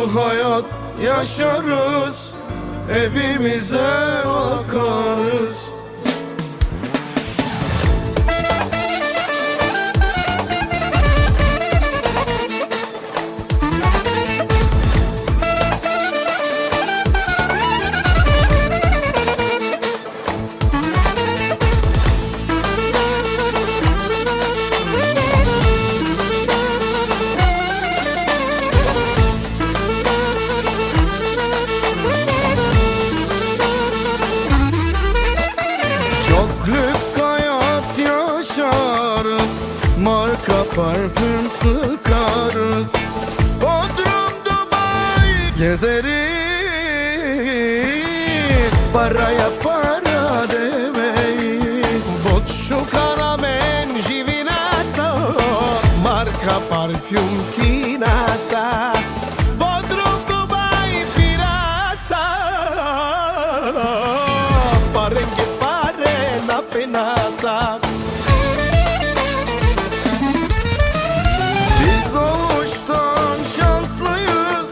Namuslu hayat yaşarız Evimize bakarız Chinasa Bodrum Dubai Biz doğuştan şanslıyız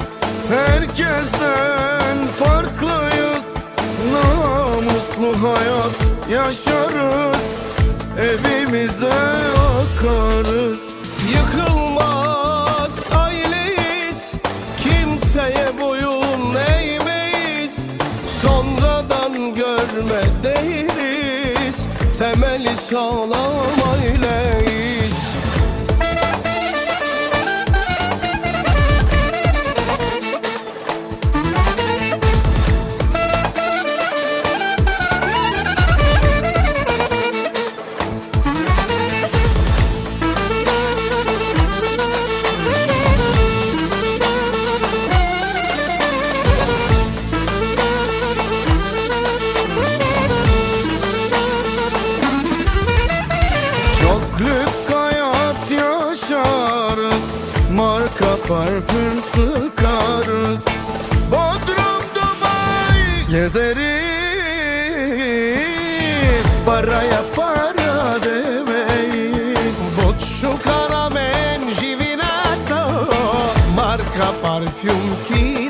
Herkesten farklıyız. Namuslu hayat yaşarız Evimize bakarız görme değiliz Temeli sağlam aileyiz gezeriz Paraya para demeyiz Boccio Caramen Givinazza Marca Parfum Chinasa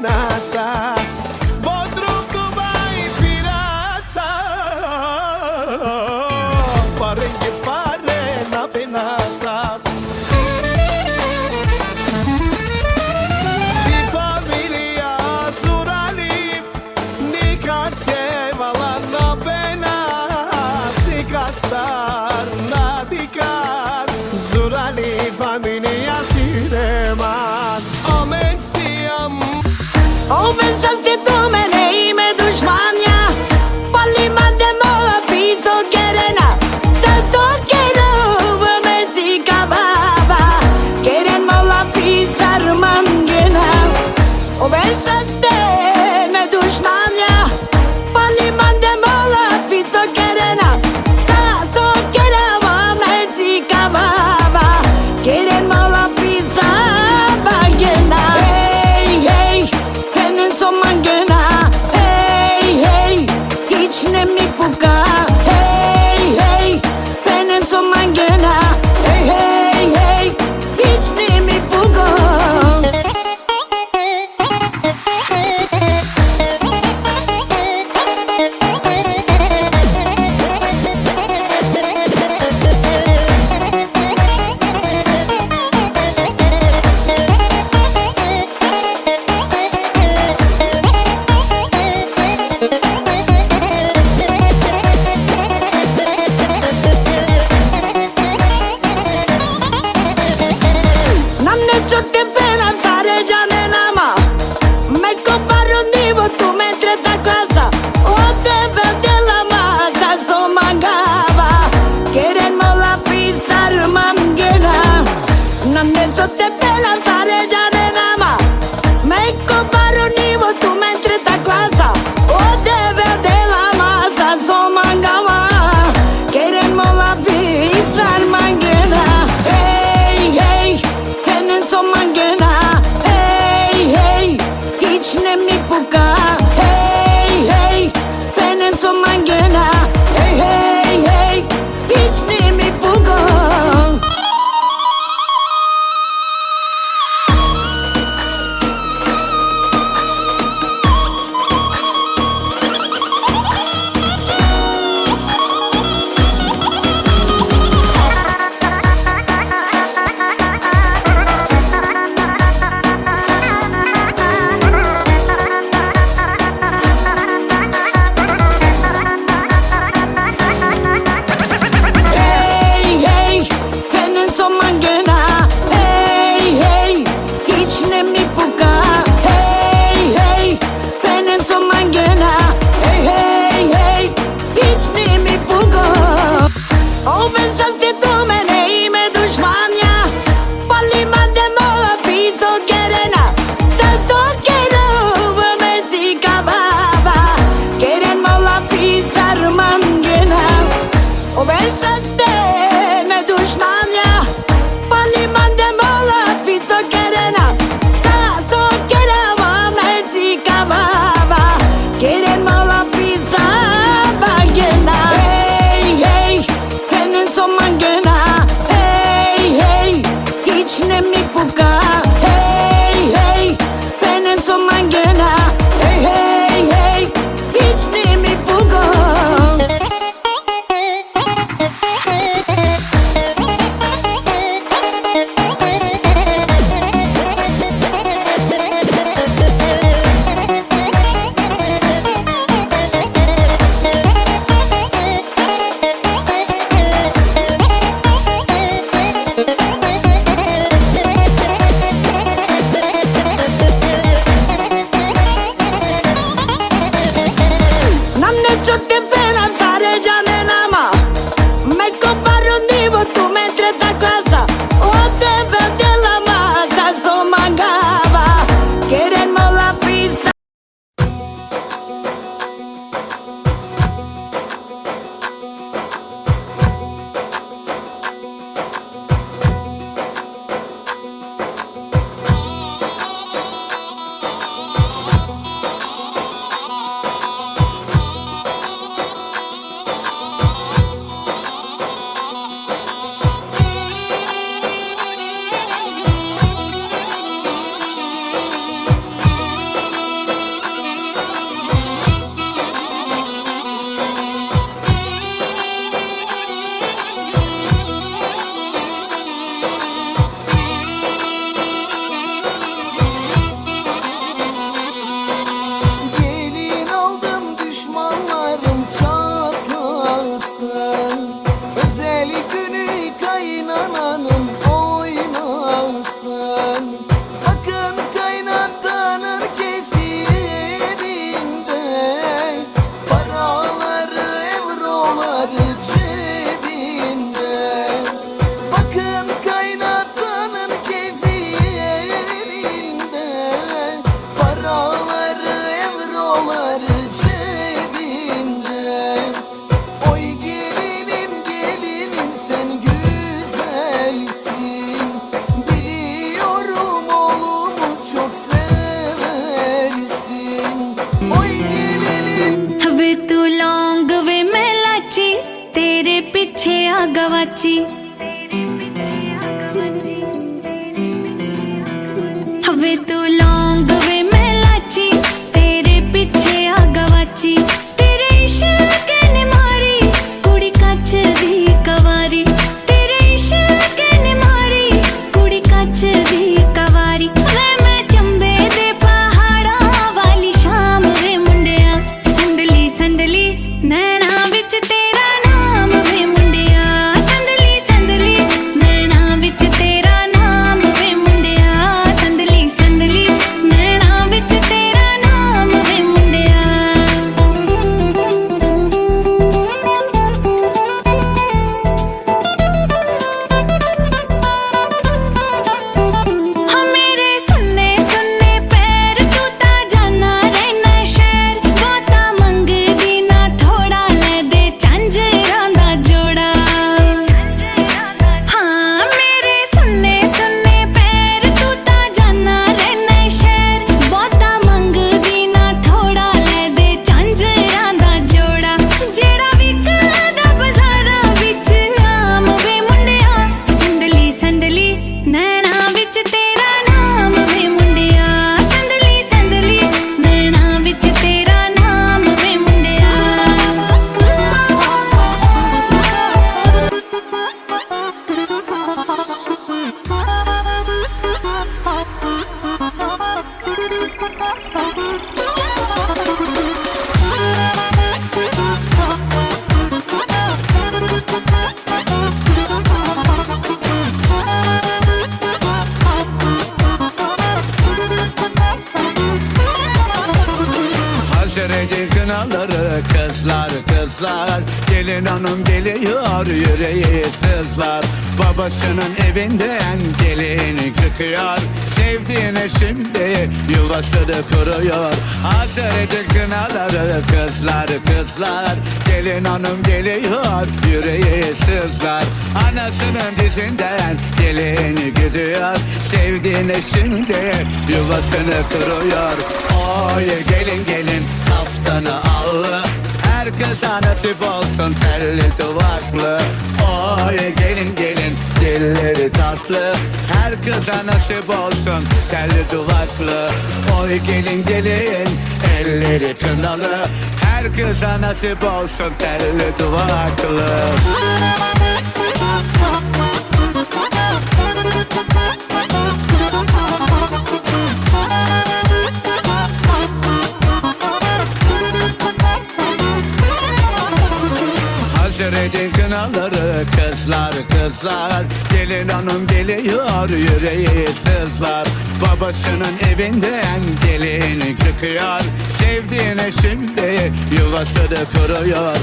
Babasının evinden gelin çıkıyor. Sevdiğine şimdi yuvasını kuruyor. Edin kınaları kızlar kızlar. Gelin hanım geliyor yüreği sızlar. Anasının dizinden gelin gidiyor. Sevdiğine şimdi yuvasını kuruyor. Oy gelin gelin kaftanı allı her kıza nasip olsun telli duvaklı. Oy gelin gelin dilleri tatlı. Her kıza nasip olsun telli duvaklı. Oy gelin gelin elleri kınalı. Her kıza nasip olsun telli duvaklı kızlar kızlar. Gelin hanım geliyor yüreği sızlar. Babasının evinden gelin çıkıyor. Sevdiğine şimdi yuvasını kuruyor.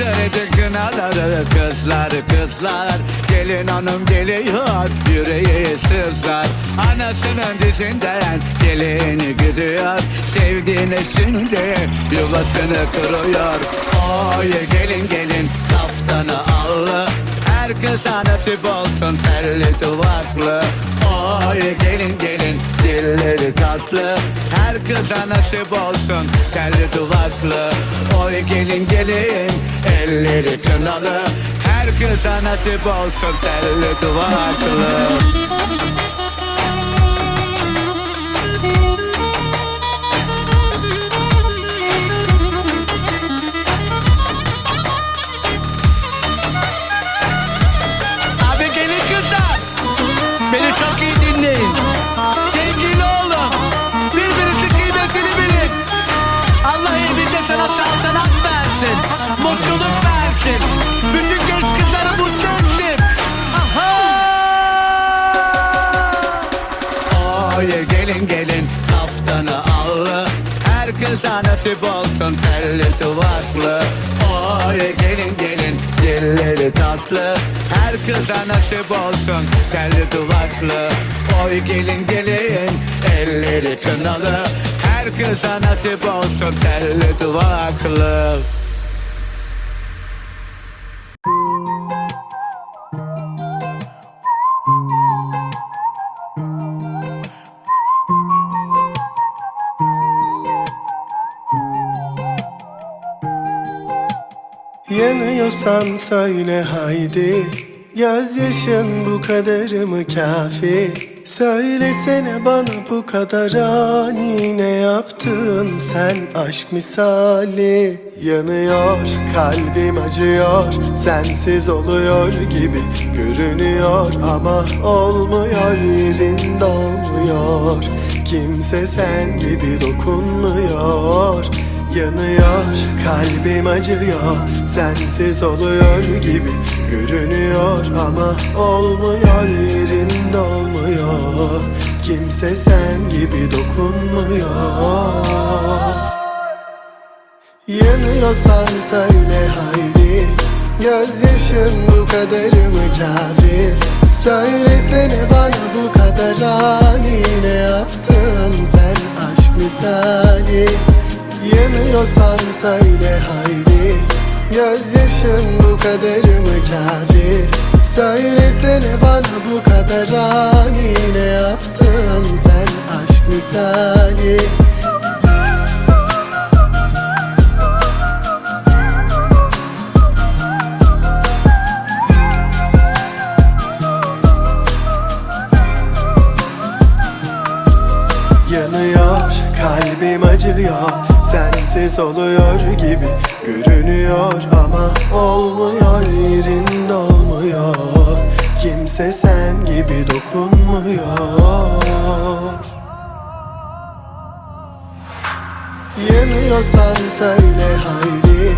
Edin kınaları kızlar kızlar. Gelin hanım geliyor yüreği sızlar. Anasının dizinden gelin gidiyor. Sevdiğine şimdi yuvasını kuruyor. Oy gelin gelin kaftanı allı Her kıza nasip olsun telli duvaklı. Oy gelin gelin. Dilleri tatlı. Her kıza nasip olsun telli duvaklı. Oy gelin gelin. Elleri kınalı. Her kıza nasip olsun telli duvaklı Kıza nasip olsun telli duvaklı Oy gelin gelin. Dilleri tatlı. Her kıza nasip olsun. Telli duvaklı Oy gelin gelin. Elleri kınalı. Her kıza nasip olsun. Telli duvaklı Yanıyorsan söyle haydi. Gözyaşın bu kadar mı kafi? Söylesene bana bu kadar ani Ne yaptın sen aşk misali? Yanıyor kalbim acıyor Sensiz oluyor gibi görünüyor Ama olmuyor yerinde olmuyor Kimse sen gibi dokunmuyor. Yanıyor, kalbim acıyor Sensiz oluyor gibi görünüyor Ama olmuyor, yerinde olmuyor. Kimse sen gibi dokunmuyor. Yanıyorsan söyle haydi Gözyaşın bu kadar mı kafi? Söylesene bana bu kadar ani Ne yaptın sen aşk misali? Yanıyorsan söyle haydi Gözyaşın bu kadar mı kafi? Söylesene bana bu kadar ani Ne yaptın sen aşk misali? Yanıyor, kalbim acıyor Sensiz oluyor gibi görünüyor Ama olmuyor, yerinde olmuyor. Kimse sen gibi dokunmuyor. Yanıyorsan söyle haydi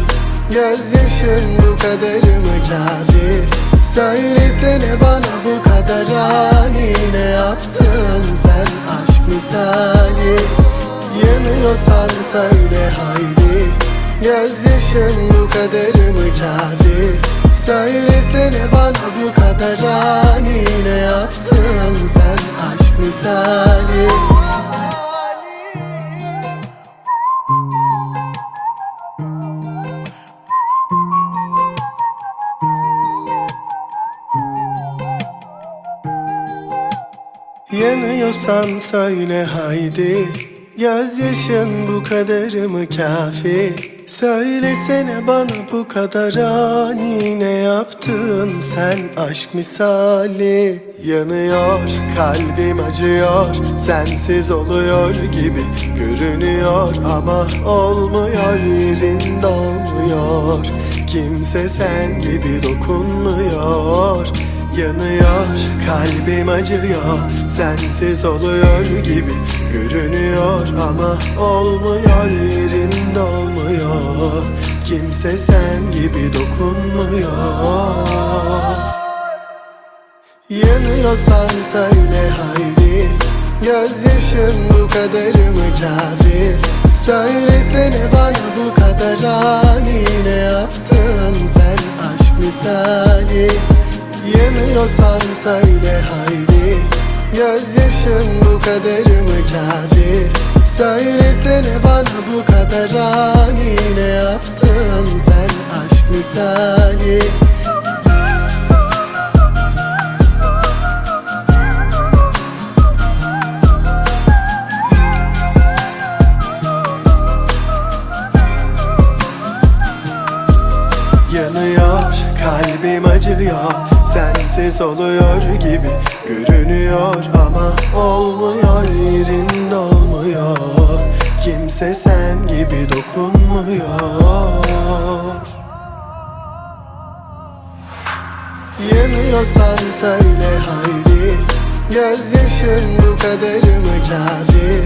Gözyaşın bu kadar mı kafi? Söylesene bana bu kadar ani Ne yaptın sen? Aşk misali Yanıyorsan söyle haydi. Gözyaşın bu kadar mı kafi Söylesene bana bu kadar ani Ne yaptın sen aşk misali? Yanıyorsan söyle haydi Gözyaşın bu kadar mı kafi? Söylesene bana bu kadar ani Ne yaptın sen? Aşk misali Yanıyor kalbim acıyor. Sensiz oluyor gibi görünüyor Ama olmuyor yerinde olmuyor Kimse sen gibi dokunmuyor. Yanıyor kalbim acıyor. Sensiz oluyor gibi görünüyor Ama olmuyor yerinde olmuyor. Kimse sen gibi dokunmuyor. Yanıyorsan söyle haydi Gözyaşın bu kadar mı kafi? Söylesene bana bu kadar ani Ne yaptın sen aşk misali? Yanıyorsan söyle haydi Gözyaşın bu kadar mı kafi Söylesene bana bu kadar ani Ne yaptın sen aşk misali? Yanıyor kalbim acıyor Sensiz oluyor gibi görünüyor Ama olmuyor yerinde olmuyor. Kimse sen gibi dokunmuyor. Yanıyorsan söyle haydi Gözyaşın bu kadar mı kafi?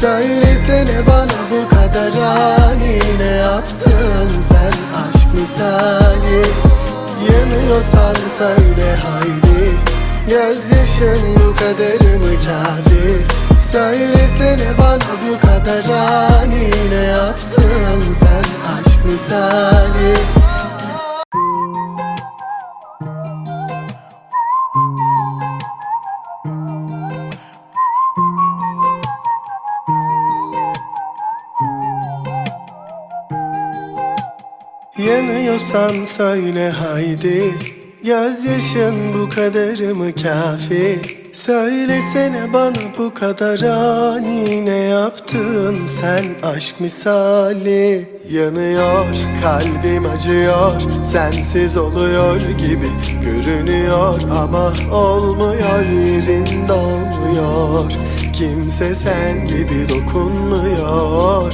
Söylesene bana bu kadar ani Ne yaptın sen aşk misali Yanıyorsan söyle haydi. Gözyaşın bu kadar mı kafi Söylesene bana bu kadar ani Yanıyorsan söyle haydi. Gözyaşın bu kadar mı kafi? Söylesene bana bu kadar ani. Ne yaptın sen aşk misali? Yanıyor kalbim acıyor. Sensiz oluyor gibi görünüyor. Ama olmuyor yerinde olmuyor Kimse sen gibi dokunmuyor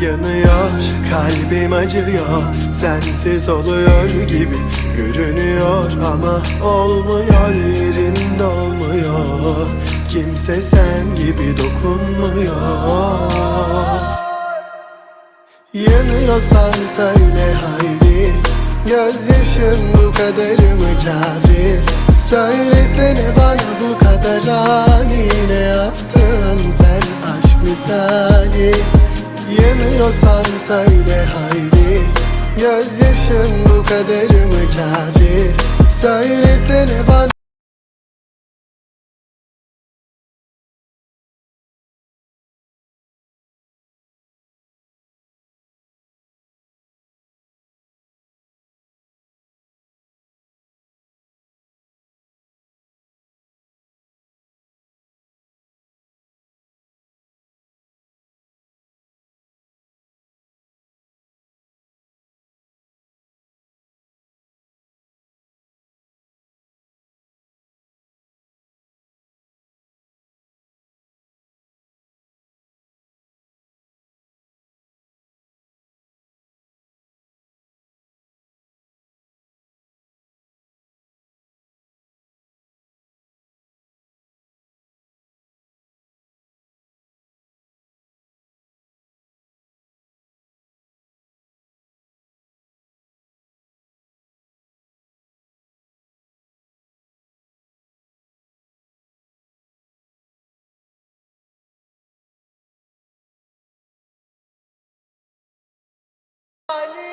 Yanıyor kalbim acıyor Sensiz oluyor gibi görünüyor Ama olmuyor yerinde olmuyor. Kimse sen gibi dokunmuyor. Yanıyorsan söyle haydi Gözyaşın bu kadar mı kafi Söylesene bana bu kadar ani Ne yaptın sen aşk misali Yanıyorsan söyle haydi. Gözyaşın bu kadar mı kafi? Söylesene bana Ali